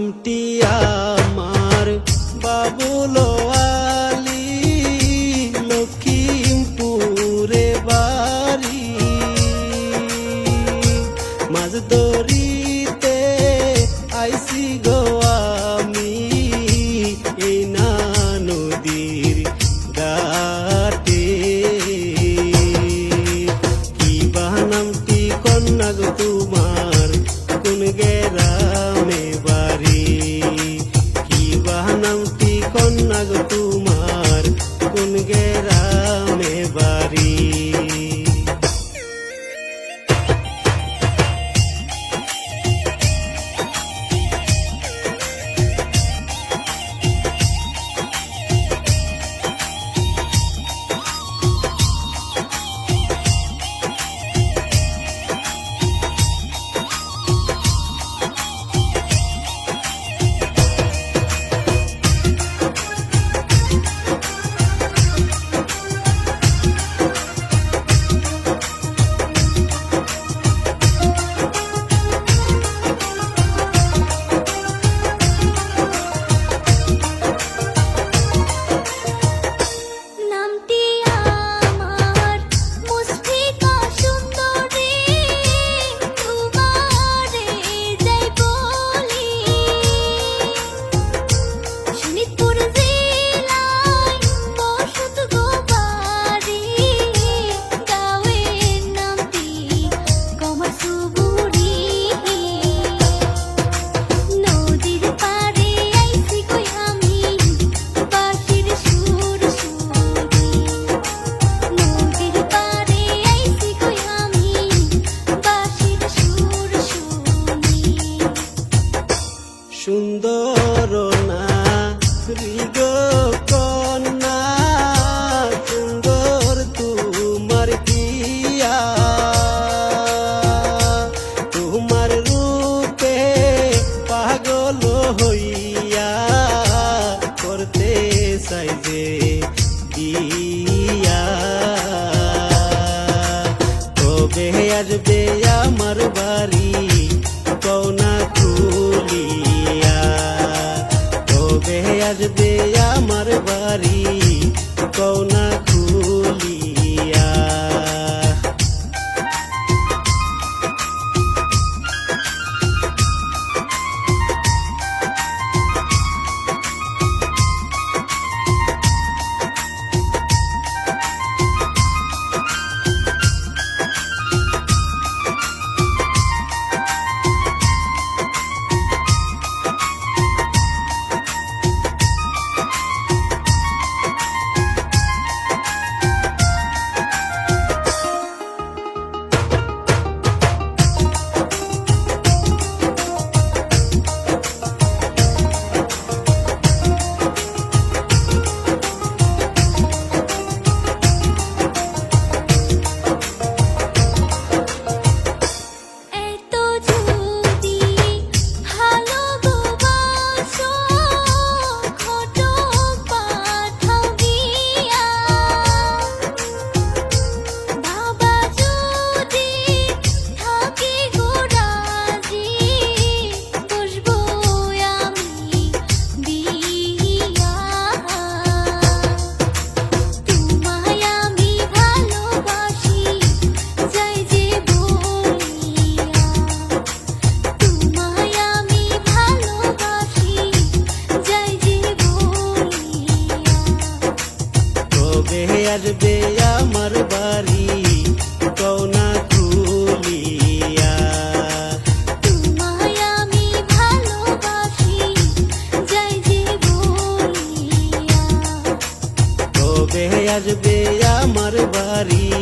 নামটি আমার। বাবুলো Marinho. আসবে আমার বাড়ি কৌনা খুলিয়া কবে আসবে আমার বাড়ি কৌনা আসবে আমার বাড়ি কৌনা খুলিয়া তোমায় আমি ভালোবাসি যাই যে বলিয়া কবে আসবে আমার বাড়ি